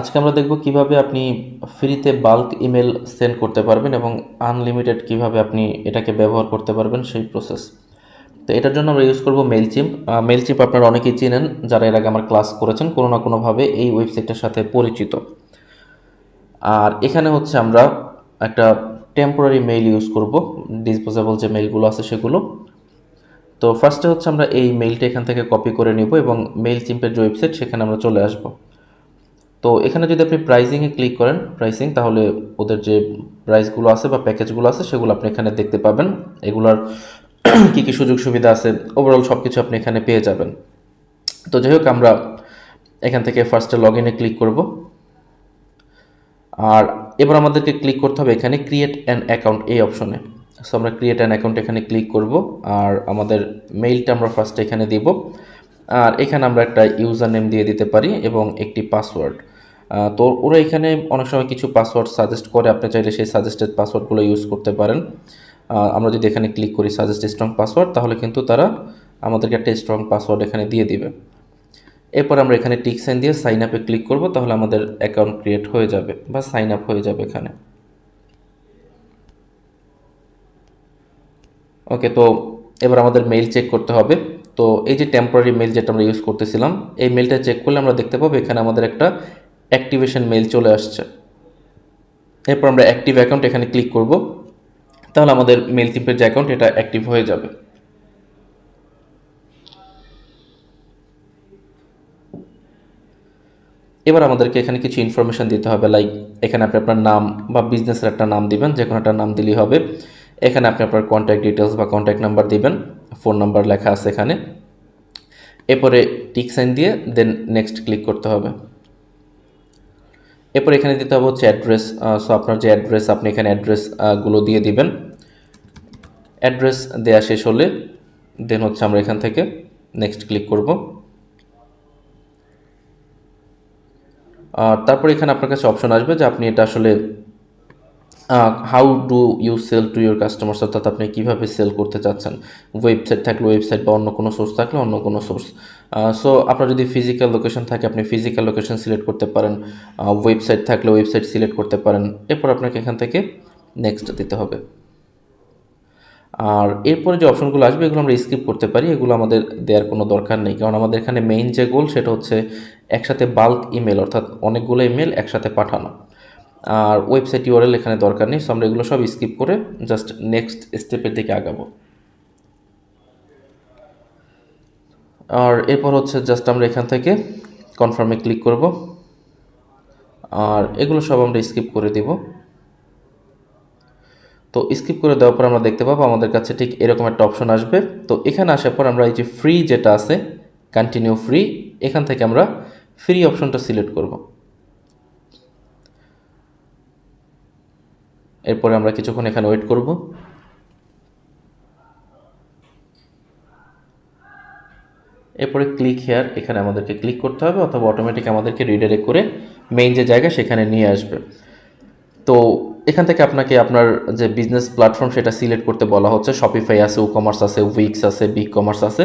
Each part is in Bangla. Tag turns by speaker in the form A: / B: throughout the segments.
A: আজকে আমরা দেখব কীভাবে আপনি ফ্রিতে বাল্ক ইমেল সেন্ড করতে পারবেন এবং আনলিমিটেড কীভাবে আপনি এটাকে ব্যবহার করতে পারবেন সেই প্রসেস তো এটার জন্য আমরা ইউজ করব মেলচিম্প মেলচিম্প আপনারা অনেকেই চেনেন যারা এর আগে আমার ক্লাস করেছেন, কোনো না কোনোভাবে এই ওয়েবসাইটটার সাথে পরিচিত। আর এখানে হচ্ছে আমরা একটা টেম্পোরারি মেইল ইউজ করব ডিসপোজেবল যে মেইলগুলো আছে সেগুলো। তো ফার্স্টে হচ্ছে আমরা এই মেইলটা এখান থেকে কপি করে নিব এবং মেইল চিম্পের যে ওয়েবসাইট সেখানে আমরা চলে আসব। তো এখানে যদি আপনি প্রাইসিংয়ে ক্লিক করেন প্রাইসিং তাহলে ওদের যে প্রাইসগুলো আছে বা প্যাকেজগুলো আছে, সেগুলো আপনি এখানে দেখতে পাবেন। এগুলোর কী কী সুযোগ সুবিধা আছে ওভারঅল সব কিছু আপনি এখানে পেয়ে যাবেন। তো যাই হোক, আমরা এখান থেকে ফার্স্টে লগ ইনে ক্লিক করব। আর এবার আমাদেরকে ক্লিক করতে হবে এখানে ক্রিয়েট অ্যান অ্যাকাউন্ট এই অপশনে সো আমরা ক্রিয়েট অ্যান অ্যাকাউন্ট এখানে ক্লিক করব, আর আমাদের মেইলটা আমরা ফার্স্টে এখানে দিব। আর এখানে আমরা একটা ইউজার নেম দিয়ে দিতে পারি এবং একটি পাসওয়ার্ড তো ওরা এখানে অনেক সময় কিছু পাসওয়ার্ড সাজেস্ট করে। আপনি চাইলে সেই সাজেস্টেড পাসওয়ার্ডগুলো ইউজ করতে পারেন। আমরা যদি এখানে ক্লিক করি সাজেস্ট স্ট্রং পাসওয়ার্ড তাহলে কিন্তু তারা আমাদেরকে একটা স্ট্রং পাসওয়ার্ড এখানে দিয়ে দিবে। এরপর আমরা এখানে টিক সাইন দিয়ে সাইন আপে ক্লিক করব, তাহলে আমাদের অ্যাকাউন্ট ক্রিয়েট হয়ে যাবে বা সাইন আপ হয়ে যাবে এখানে। ওকে, তো এবার আমাদের মেইল চেক করতে হবে। তো এই যে টেম্পোরারি মেইল যেটা আমরা ইউজ করতেছিলাম, এই মেইলটা চেক করলে আমরা দেখতে পাবো এখানে আমাদের একটা অ্যাক্টিভেশন মেল চলে আসছে। এরপর আমরা অ্যাক্টিভ অ্যাকাউন্ট এখানে ক্লিক করব। তাহলে আমাদের মেল চিপের যে অ্যাকাউন্ট, এটা অ্যাক্টিভ হয়ে যাবে। এবার আমাদেরকে এখানে কিছু ইনফরমেশান দিতে হবে লাইক এখানে আপনি আপনার নাম বা বিজনেসের একটা নাম দিবেন যে কোনো একটা নাম দিলেই হবে। এখানে আপনি আপনার কন্ট্যাক্ট ডিটেলস বা কন্ট্যাক্ট নাম্বার দিবেন ফোন নাম্বার লেখা আছে এখানে। এরপরে টিক সাইন দিয়ে দেন নেক্সট ক্লিক করতে হবে। এরপর এখানে দিতে হবে হচ্ছে অ্যাড্রেস সো আপনার যে অ্যাড্রেস আপনি এখানে অ্যাড্রেসগুলো দিয়ে দিবেন। অ্যাড্রেস দেয়া শেষ হলে দেন হচ্ছে আমরা এখান থেকে নেক্সট ক্লিক করব। তারপর এখানে আপনার কাছে অপশন আসবে যে আপনি এটা আসলে how do you sell to your customers অর্থাৎ আপনি কীভাবে সেল করতে চাচ্ছেন? ওয়েবসাইট থাকলে ওয়েবসাইট বা অন্য কোনো সোর্স থাকলে অন্য কোনো সোর্স সো আপনার যদি ফিজিক্যাল লোকেশন থাকে, আপনি ফিজিক্যাল লোকেশন সিলেক্ট করতে পারেন। ওয়েবসাইট থাকলে ওয়েবসাইট সিলেক্ট করতে পারেন। এরপর আপনাকে এখান থেকে নেক্সট দিতে হবে। আর এরপরে যে অপশনগুলো আসবে, এগুলো আমরা স্কিপ করতে পারি। এগুলো আমাদের দেওয়ার কোনো দরকার নেই। কারণ আমাদের এখানে মেইন যে গোল সেটা হচ্ছে একসাথে বাল্ক ইমেল অর্থাৎ অনেকগুলো ইমেল একসাথে পাঠানো। আর ওয়েবসাইট ইউআরএল এখানে দরকার নেই। সো আমরা এগুলো সব স্কিপ করে জাস্ট নেক্সট স্টেপের দিকে আগাবো। আর এরপর হচ্ছে জাস্ট আমরা এখান থেকে কনফার্মে ক্লিক করব। আর এগুলো সব আমরা স্কিপ করে দিব। তো স্কিপ করে দেওয়ার পর আমরা দেখতে পাবো আমাদের কাছে ঠিক এরকম একটা অপশন আসবে। তো এখানে আসার পর আমরা এই যে ফ্রি যেটা আছে কন্টিনিউ ফ্রি এখান থেকে আমরা ফ্রি অপশনটা সিলেক্ট করব। এরপরে আমরা কিছুক্ষণ এখানে ওয়েট করব। এরপরে ক্লিক হেয়ার এখানে আমাদেরকে ক্লিক করতে হবে, অথবা অটোমেটিক আমাদেরকে রিডাইরেক্ট করে মেইন যে জায়গা সেখানে নিয়ে আসবে। তো এখান থেকে আপনাকে আপনার যে বিজনেস প্ল্যাটফর্ম সেটা সিলেক্ট করতে বলা হচ্ছে। শপিফাই আছে উ কমার্স আছে উইক্স আছে বিগ কমার্স আছে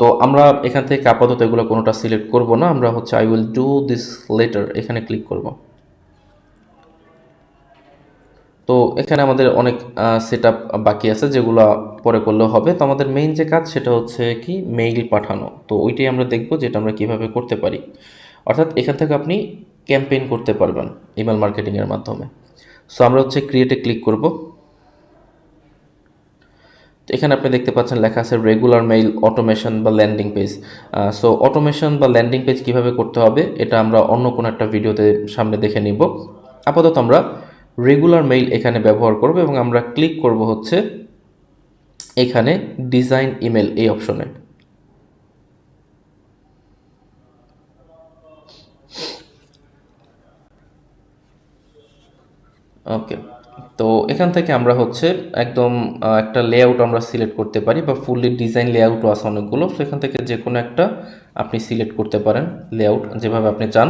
A: তো আমরা এখান থেকে আপাতত এগুলো কোনোটা সিলেক্ট করব না। আমরা হচ্ছে I will do this later এখানে ক্লিক করব। তো এখানে আমাদের অনেক সেট বাকি আছে যেগুলো পরে করলেও হবে। তো আমাদের মেইন যে কাজ সেটা হচ্ছে কি মেইল পাঠানো। তো ওইটাই আমরা দেখব যেটা আমরা কীভাবে করতে পারি। অর্থাৎ এখান থেকে আপনি ক্যাম্পেইন করতে পারবেন ইমেল মার্কেটিংয়ের মাধ্যমে। সো আমরা হচ্ছে ক্রিয়েটে ক্লিক করব। তো এখানে আপনি দেখতে পাচ্ছেন লেখা আছে রেগুলার মেইল অটোমেশন বা ল্যান্ডিং পেজ সো অটোমেশন বা ল্যান্ডিং পেজ কীভাবে করতে হবে, এটা আমরা অন্য কোনো একটা ভিডিওতে সামনে দেখে নিব। আপাতত আমরা রেগুলার মেইল এখানে ব্যবহার করব এবং আমরা ক্লিক করব হচ্ছে এখানে ডিজাইন ইমেল এই অপশনে ওকে তো এখান থেকে আমরা হচ্ছে একদম একটা লেআউট আমরা সিলেক্ট করতে পারি বা ফুললি ডিজাইন লেআউটও আছে অনেকগুলো। তো এখান থেকে যে কোনো একটা আপনি সিলেক্ট করতে পারেন লেআউট যেভাবে আপনি চান।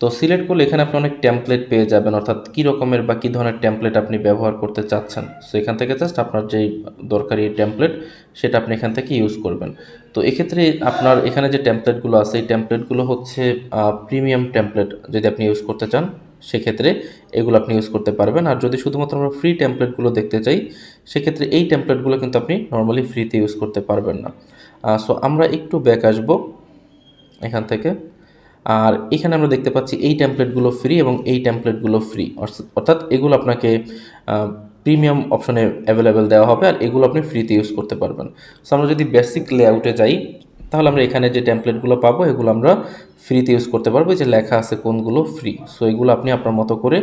A: তো সিলেক্ট করলে এখানে আপনি অনেক টেমপ্লেট পেয়ে যাবেন, অর্থাৎ কী রকমের বা কী ধরনের টেমপ্লেট আপনি ব্যবহার করতে চাচ্ছেন। সো এখান থেকে জাস্ট আপনার যেই দরকারি টেমপ্লেট সেটা আপনি এখান থেকে ইউজ করবেন। তো এক্ষেত্রে আপনার এখানে যে টেমপ্লেটগুলো আছে, এই টেমপ্লেটগুলো হচ্ছে প্রিমিয়াম টেমপ্লেট যদি আপনি ইউজ করতে চান, সেক্ষেত্রে এগুলো আপনি ইউজ করতে পারবেন। আর যদি শুধুমাত্র আমরা ফ্রি টেমপ্লেটগুলো দেখতে চাই, সেক্ষেত্রে এই টেমপ্লেটগুলো কিন্তু আপনি নর্মালি ফ্রিতে ইউজ করতে পারবেন না। সো আমরা একটু ব্যাক আসব, এখান থেকে। আর এখানে আমরা দেখতে পাচ্ছি এই টেমপ্লেটগুলো ফ্রি এবং এই টেমপ্লেটগুলো ফ্রি অর্থাৎ এগুলো আপনাকে প্রিমিয়াম অপশনে অ্যাভেলেবেল দেওয়া হবে আর এগুলো আপনি ফ্রিতে ইউজ করতে পারবেন। সো আমরা যদি বেসিক লেআউটে যাই, তাহলে আমরা এখানে যে টেমপ্লেটগুলো পাবো, এগুলো আমরা ফ্রিতে ইউজ করতে পারব। যে লেখা আছে কোনগুলো ফ্রি সো এগুলো আপনি আপনার মতো করে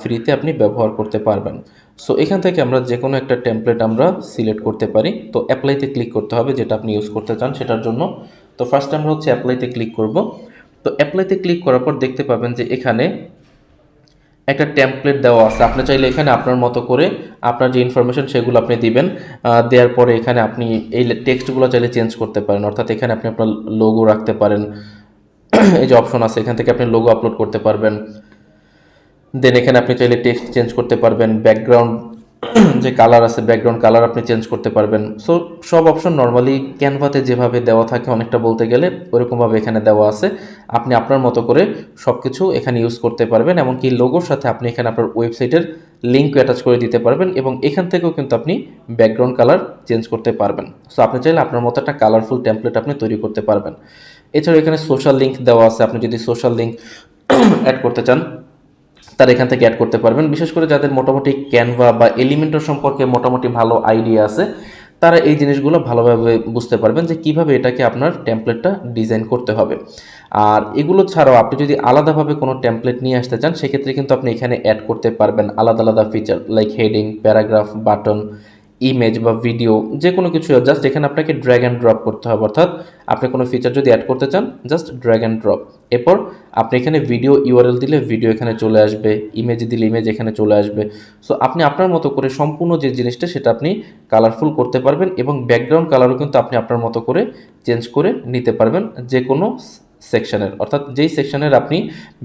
A: ফ্রিতে আপনি ব্যবহার করতে পারবেন। সো এখান থেকে আমরা যে কোনো একটা টেমপ্লেট আমরা সিলেক্ট করতে পারি। তো অ্যাপ্লাইতে ক্লিক করতে হবে, যেটা আপনি ইউজ করতে চান সেটার জন্য। তো ফার্স্ট আমরা হচ্ছে অ্যাপ্লাইতে ক্লিক করব। তো অ্যাপ্লাইতে ক্লিক করার পর দেখতে পাবেন যে এখানে একটা টেমপ্লেট দেওয়া আছে। আপনি চাইলে এখানে আপনার মতো করে আপনার যে ইনফরমেশন সেগুলো আপনি দিবেন দেওয়ার পরে এখানে আপনি এই টেক্সটগুলো চাইলে চেঞ্জ করতে পারেন। অর্থাৎ এখানে আপনি আপনার লোগো রাখতে পারেন। এই যে অপশন আছে, এখান থেকে আপনি লোগো আপলোড করতে পারবেন। দেন এখানে আপনি চাইলে টেক্সট চেঞ্জ করতে পারবেন। ব্যাকগ্রাউন্ড যে কালার আছে ব্যাকগ্রাউন্ড কালার আপনি চেঞ্জ করতে পারবেন। সো সব অপশন নর্মালি ক্যানভাতে যেভাবে দেওয়া থাকে অনেকটা বলতে গেলে ওরকমভাবে এখানে দেওয়া আছে। আপনি আপনার মতো করে সব কিছু এখানে ইউজ করতে পারবেন এমনকি লোগোর সাথে আপনি এখানে আপনার ওয়েবসাইটের লিঙ্ক অ্যাটাচ করে দিতে পারবেন এবং এখান থেকেও কিন্তু আপনি ব্যাকগ্রাউন্ড কালার চেঞ্জ করতে পারবেন। সো আপনি চাইলে আপনার মতো একটা কালারফুল টেমপ্লেট আপনি তৈরি করতে পারবেন। এছাড়াও এখানে সোশ্যাল লিঙ্ক দেওয়া আছে। আপনি যদি সোশ্যাল লিঙ্ক অ্যাড করতে চান তারা এখান থেকে অ্যাড করতে পারবেন। বিশেষ করে যাদের মোটামুটি ক্যানভা বা এলিমেন্টর সম্পর্কে মোটামুটি ভালো আইডিয়া আছে, তারা এই জিনিসগুলো ভালোভাবে বুঝতে পারবেন যে কীভাবে এটাকে আপনার ট্যাম্পলেটটা ডিজাইন করতে হবে। আর এগুলো ছাড়াও আপনি যদি আলাদাভাবে কোনো ট্যাম্পলেট নিয়ে আসতে চান, সেক্ষেত্রে কিন্তু আপনি এখানে অ্যাড করতে পারবেন আলাদা আলাদা feature like heading paragraph button image বা ভিডিও যে কোনো কিছু জাস্ট এখানে আপনাকে ড্র্যাগ অ্যান্ড ড্রপ করতে হবে। অর্থাৎ আপনি কোনো ফিচার যদি অ্যাড করতে চান জাস্ট ড্র্যাগ অ্যান্ড ড্রপ এরপর আপনি এখানে ভিডিও ইউআরএল দিলে ভিডিও এখানে চলে আসবে ইমেজ দিলে ইমেজ এখানে চলে আসবে। সো আপনি আপনার মতো করে সম্পূর্ণ যে জিনিসটা, সেটা আপনি কালারফুল করতে পারবেন এবং ব্যাকগ্রাউন্ড কালারও কিন্তু আপনি আপনার মতো করে চেঞ্জ করে নিতে পারবেন যে কোনো সেকশনের অর্থাৎ যেই সেকশনের আপনি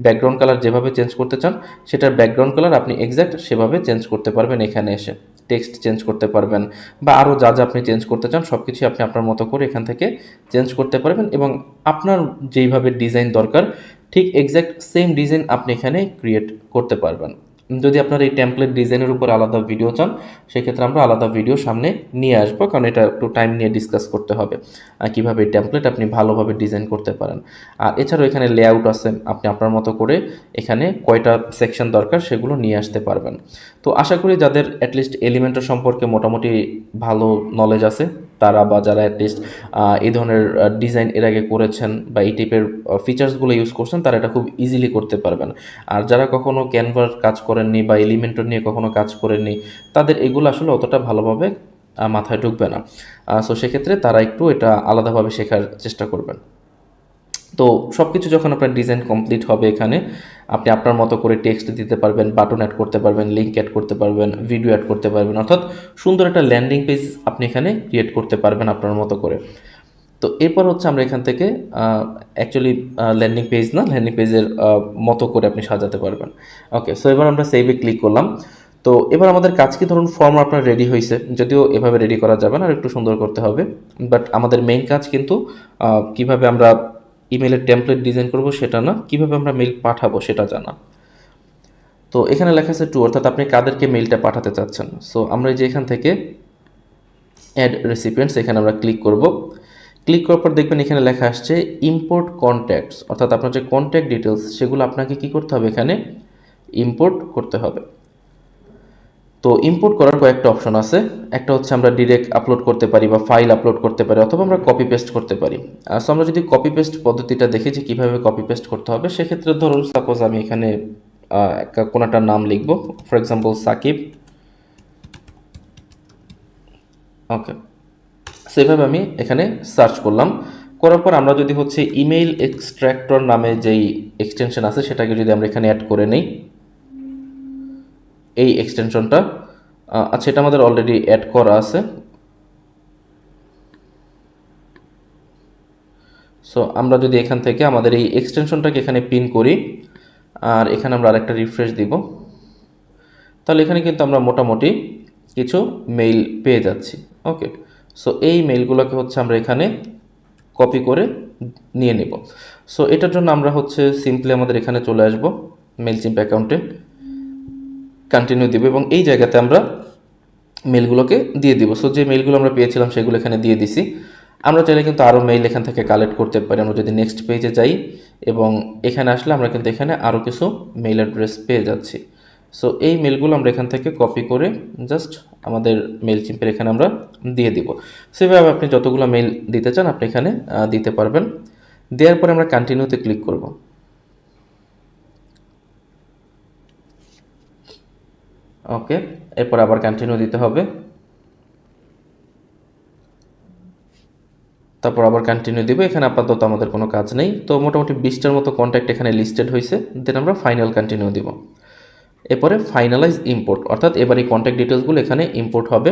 A: ব্যাকগ্রাউন্ড কালার যেভাবে চেঞ্জ করতে চান, সেটার ব্যাকগ্রাউন্ড কালার আপনি এক্স্যাক্ট সেভাবে চেঞ্জ করতে পারবেন এখানে এসে। টেক্সট চেঞ্জ করতে পারবেন বা আরও যা যা আপনি চেঞ্জ করতে চান সব কিছুই আপনি আপনার মতো করে এখান থেকে চেঞ্জ করতে পারবেন এবং আপনার যেইভাবে ডিজাইন দরকার, ঠিক এক্স্যাক্ট সেম ডিজাইন আপনি এখানে ক্রিয়েট করতে পারবেন। যদি আপনার এই টেমপ্লেট ডিজাইনের উপর আলাদা ভিডিও চান, সেক্ষেত্রে আমরা আলাদা ভিডিও সামনে নিয়ে আসব, কারণ এটা একটু টাইম নিয়ে ডিসকাস করতে হবে কীভাবে এই টেমপ্লেট আপনি ভালোভাবে ডিজাইন করতে পারেন। আর এছাড়াও এখানে লেআউট আছে, আপনি আপনার মতো করে এখানে কয়টা সেকশন দরকার সেগুলো নিয়ে আসতে পারবেন। তো আশা করি যাদের অ্যাটলিস্ট এলিমেন্টের সম্পর্কে মোটামুটি ভালো নলেজ আছে, তারা বা যারা অ্যাটলিস্ট এই ধরনের ডিজাইন এর আগে করেছেন বা এই টাইপের ফিচার্সগুলো ইউজ করছেন, তারা এটা খুব ইজিলি করতে পারবেন। আর যারা কখনো ক্যানভার কাজ করেননি বা এলিমেন্টর নিয়ে কখনো কাজ করেননি, তাদের এগুলো আসলে অতটা ভালোভাবে মাথায় ঢুকবে না। সো সেক্ষেত্রে তারা একটু এটা আলাদাভাবে শেখার চেষ্টা করবেন। তো সব কিছু যখন আপনার ডিজাইন কমপ্লিট হবে এখানে, আপনি আপনার মতো করে টেক্সট দিতে পারবেন বাটন অ্যাড করতে পারবেন লিঙ্ক অ্যাড করতে পারবেন ভিডিও অ্যাড করতে পারবেন, অর্থাৎ সুন্দর একটা ল্যান্ডিং পেজ আপনি এখানে ক্রিয়েট করতে পারবেন আপনার মতো করে। তো এরপর হচ্ছে আমরা এখান থেকে অ্যাকচুয়ালি ল্যান্ডিং পেজ না ল্যান্ডিং পেজের মতো করে আপনি সাজাতে পারবেন। ওকে সো এবার আমরা সেভে ক্লিক করলাম। তো এবার আমাদের কাজ কি? ধরুন ফর্ম আপনার রেডি হয়েছে, যদিও এভাবে রেডি করা যাবে না, আর একটু সুন্দর করতে হবে। বাট আমাদের মেইন কাজ কিন্তু কীভাবে আমরা ইমেলের টেমপ্লেট ডিজাইন করব সেটা না, কীভাবে আমরা মেইল পাঠাবো সেটা জানা। তো এখানে লেখা আছে টু অর্থাৎ আপনি কাদেরকে মেইলটা পাঠাতে চাচ্ছেন। সো আমরা যে এখান থেকে অ্যাড রেসিপিয়েন্টস এখানে আমরা ক্লিক করব। ক্লিক করার পর দেখবেন এখানে লেখা আসছে ইম্পোর্ট কন্ট্যাক্টস অর্থাৎ আপনার যে কন্ট্যাক্ট ডিটেলস সেগুলো আপনাকে কি করতে হবে এখানে? ইম্পোর্ট করতে হবে। তো ইম্পোর্ট করার কয়েকটা অপশন আছে। একটা হচ্ছে আমরা ডিরেক্ট আপলোড করতে পারি বা ফাইল আপলোড করতে পারি অথবা আমরা কপি পেস্ট করতে পারি। সো আমরা যদি কপি পেস্ট পদ্ধতিটা দেখি যে কীভাবে কপি পেস্ট করতে হবে, সেক্ষেত্রে ধরুন সাপোজ আমি এখানে কোনোটার নাম লিখব। For example Shakib. ওকে সেভাবে আমি এখানে সার্চ করলাম। করার পর আমরা যদি হচ্ছে ইমেইল এক্সট্র্যাক্টর নামে যেই এক্সটেনশন আছে, সেটাকে যদি আমরা এখানে অ্যাড করে নেই। এই এক্সটেনশনটা আচ্ছা এটা আমাদের অলরেডি অ্যাড করা আছে। সো আমরা যদি এখান থেকে আমাদের এই এক্সটেনশনটাকে এখানে পিন করি, আর এখানে আমরা আরেকটা রিফ্রেশ দিব। তাহলে এখানে কিন্তু আমরা মোটামুটি কিছু মেইল পেয়ে যাচ্ছি। ওকে সো এই মেইলগুলোকে হচ্ছে আমরা এখানে কপি করে নিয়ে নেব। সো এটার জন্য আমরা হচ্ছে সিম্পলি আমাদের এখানে চলে আসব মেলচিম্প অ্যাকাউন্টে কন্টিনিউ দিব এবং এই জায়গাতে আমরা মেলগুলোকে দিয়ে দিব। সো যে মেলগুলো আমরা পেয়েছিলাম সেগুলো এখানে দিয়ে দিছি। আমরা চাইলে কিন্তু আরও মেইল এখান থেকে কালেক্ট করতে পারি। আমরা যদি নেক্সট পেজে যাই এবং এখানে আসলে আমরা কিন্তু এখানে আরও কিছু মেইল অ্যাড্রেস পেয়ে যাচ্ছি। সো এই মেলগুলো আমরা এখান থেকে কপি করে জাস্ট আমাদের মেল চিম্পের এখানে আমরা দিয়ে দিব। সেভাবে আপনি যতগুলো মেল দিতে চান আপনি এখানে দিতে পারবেন। দেওয়ার পরে আমরা কন্টিনিউতে ক্লিক করব। ওকে এরপর আবার কন্টিনিউ দিতে হবে। তারপর আবার কন্টিনিউ দিব। এখানে আপাতত আমাদের কোনো কাজ নেই। তো মোটামুটি বিশটার মতো কন্ট্যাক্ট এখানে লিস্টেড হয়েছে দেন আমরা ফাইনাল কন্টিনিউ দিব। এরপরে ফাইনালাইজ ইম্পোর্ট অর্থাৎ এবার এই কন্ট্যাক্ট ডিটেলসগুলো এখানে ইম্পোর্ট হবে।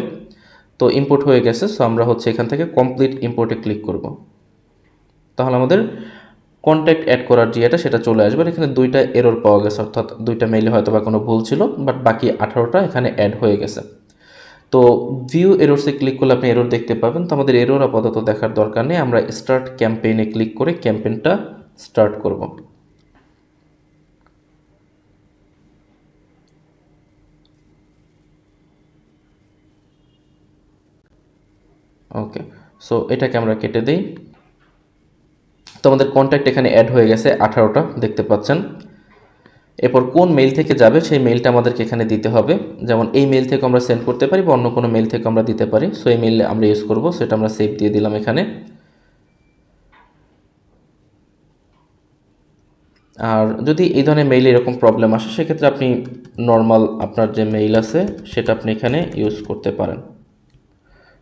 A: তো ইম্পোর্ট হয়ে গেছে সো আমরা হচ্ছে এখান থেকে কমপ্লিট ইম্পোর্টে ক্লিক করব। তাহলে আমাদের কন্ট্যাক্ট অ্যাড করার যে এটা, সেটা চলে আসবে। এখানে দুইটা এরর পাওয়া গেছে, অর্থাৎ দুইটা মেইলে হয়তো বা কোনো ভুল ছিল বাট বাকি আঠারোটা এখানে অ্যাড হয়ে গেছে। তো ভিউ এরোরসে ক্লিক করলে আপনি এরোর দেখতে পাবেন। তো আমাদের এরোর আপাতত দেখার দরকার নেই, আমরা স্টার্ট ক্যাম্পেইনে ক্লিক করে ক্যাম্পেইনটা স্টার্ট করব। ওকে সো এটাকে আমরা কেটে দিই। তো আমাদের কন্ট্যাক্ট এখানে অ্যাড হয়ে গেছে আঠারোটা, দেখতে পাচ্ছেন। এরপর কোন মেইল থেকে যাবে সেই মেইলটা আমাদেরকে এখানে দিতে হবে। যেমন এই মেইল থেকে আমরা সেন্ড করতে পারি বা অন্য কোনো মেইল থেকে আমরা দিতে পারি। সো এই মেইল আমরা ইউজ করব, সেটা আমরা সেভ দিয়ে দিলাম এখানে। আর যদি এই ধরনের মেইলে এরকম প্রবলেম আসে, সেক্ষেত্রে আপনি নর্মাল আপনার যে মেইল আছে, সেটা আপনি এখানে ইউজ করতে পারেন।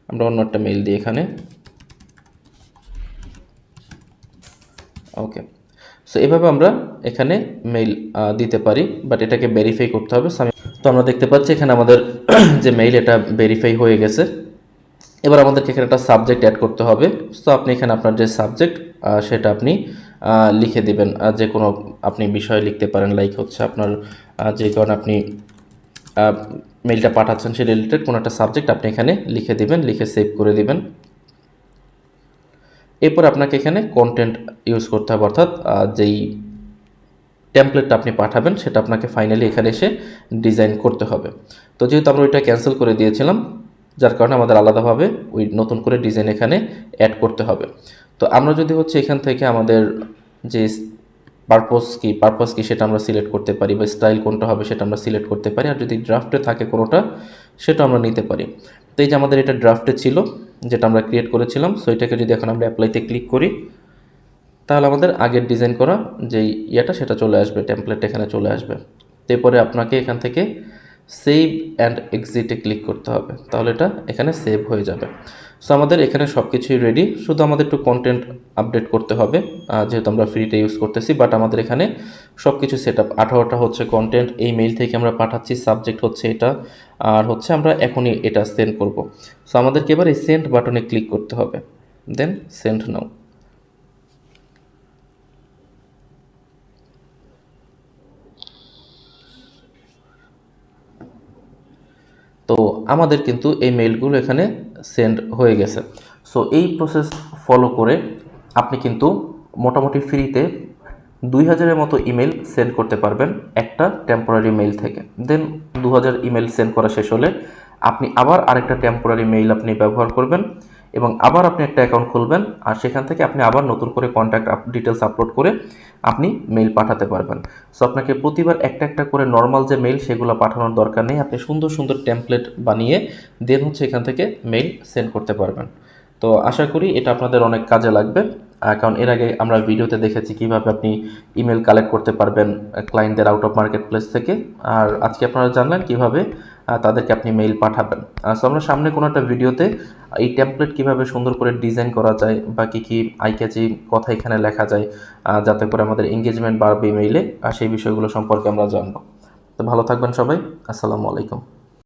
A: আমরা অন্য একটা মেইল দিই এখানে। ওকে সো এভাবে আমরা এখানে মেইল দিতে পারি বাট এটাকে ভেরিফাই করতে হবে। তো আমরা দেখতে পাচ্ছি এখানে আমাদের যে মেইল এটা ভেরিফাই হয়ে গেছে। এবার আমাদেরকে এখানে একটা সাবজেক্ট অ্যাড করতে হবে। সো আপনি এখানে আপনার যে সাবজেক্ট সেটা আপনি লিখে দিবেন। যে কোনো আপনি বিষয় লিখতে পারেন লাইক হচ্ছে আপনার যে কারণে আপনি মেইলটা পাঠাচ্ছেন সে রিলেটেড কোনো একটা সাবজেক্ট আপনি এখানে লিখে দিবেন, লিখে সেভ করে দিবেন। এরপর আপনাকে এখানে কন্টেন্ট ইউজ করতে হবে, অর্থাৎ যেই টেমপ্লেটটা আপনি পাঠাবেন সেটা আপনাকে ফাইনালি এখানে এসে ডিজাইন করতে হবে। তো যেহেতু আমরা ওইটা ক্যান্সেল করে দিয়েছিলাম, যার কারণে আমাদের আলাদাভাবে ওই নতুন করে ডিজাইন এখানে অ্যাড করতে হবে। তো আমরা যদি হচ্ছে এখান থেকে আমাদের যে পারপোজ কি পারপোজ কি সেটা আমরা সিলেক্ট করতে পারি বা স্টাইল কোনটা হবে সেটা আমরা সিলেক্ট করতে পারি। আর যদি ড্রাফটে থাকে কোনোটা, সেটা আমরা নিতে পারি। তো এই যে আমাদের এটা ড্রাফটে ছিল, যেটা আমরা ক্রিয়েট করেছিলাম সো এটাকে যদি এখন আমরা অ্যাপ্লাইতে ক্লিক করি, তাহলে আমাদের আগের ডিজাইন করা যেই ইয়েটা, সেটা চলে আসবে টেমপ্লেট এখানে চলে আসবে। এরপরে আপনাকে এখান থেকে সেভ অ্যান্ড এক্সিটে ক্লিক করতে হবে। তাহলে এটা এখানে সেভ হয়ে যাবে। সো আমাদের এখানে সব কিছুই রেডি শুধু আমাদের একটু কন্টেন্ট আপডেট করতে হবে। যেহেতু আমরা ফ্রিতে ইউজ করতেছি বাট আমাদের এখানে সব কিছু সেট আপ আঠারোটা হচ্ছে কন্টেন্ট এই মেইল থেকে আমরা পাঠাচ্ছি। সাবজেক্ট হচ্ছে এটা। আর হচ্ছে আমরা এখনই এটা সেন্ড করব। সো আমাদেরকে এবার এই সেন্ড বাটনে ক্লিক করতে হবে। দেন সেন্ড নাও তো আমাদের কিন্তু এই মেইলগুলো এখানে সেন্ড হয়ে গেছে। সো এই প্রসেস ফলো করে আপনি কিন্তু মোটামুটি ফ্রিতে দুই হাজারের মতো ইমেল সেন্ড করতে পারবেন একটা টেম্পোরারি মেইল থেকে। দেন দু হাজার ইমেল সেন্ড করা শেষ হলে আপনি আবার আরেকটা টেম্পোরারি মেইল আপনি ব্যবহার করবেন। এবং আবার আপনি একটা অ্যাকাউন্ট খুলবেন, আর সেখান থেকে আপনি আবার নতুন করে কন্ট্যাক্ট ডিটেলস আপলোড করে আপনি মেইল পাঠাতে পারবেন। সো আপনাকে প্রতিবার একটা একটা করে নর্মাল যে মেইল সেগুলো পাঠানোর দরকার নেই, আপনি সুন্দর সুন্দর টেমপ্লেট বানিয়ে দেন হচ্ছে এখান থেকে মেইল সেন্ড করতে পারবেন। তো আশা করি এটা আপনাদের অনেক কাজে লাগবে। কারণ এর আগে আমরা ভিডিওতে দেখেছি কীভাবে আপনি ইমেল কালেক্ট করতে পারবেন ক্লায়েন্টদের আউট অফ মার্কেট প্লেস থেকে। আর আজকে আপনারা জানলেন কীভাবে তাদেরকে আপনি মেইল পাঠাবেন। সো আমরা সামনে কোনো একটা ভিডিওতে এই ট্যাম্পলেট কীভাবে সুন্দর করে ডিজাইন করা যায় বা কী কী আইক্যাচি কথা এখানে লেখা যায় যাতে করে আমাদের এঙ্গেজমেন্ট বাড়বে মেইলে আর সেই বিষয়গুলো সম্পর্কে আমরা জানব। তো ভালো থাকবেন সবাই। আসসালামু আলাইকুম।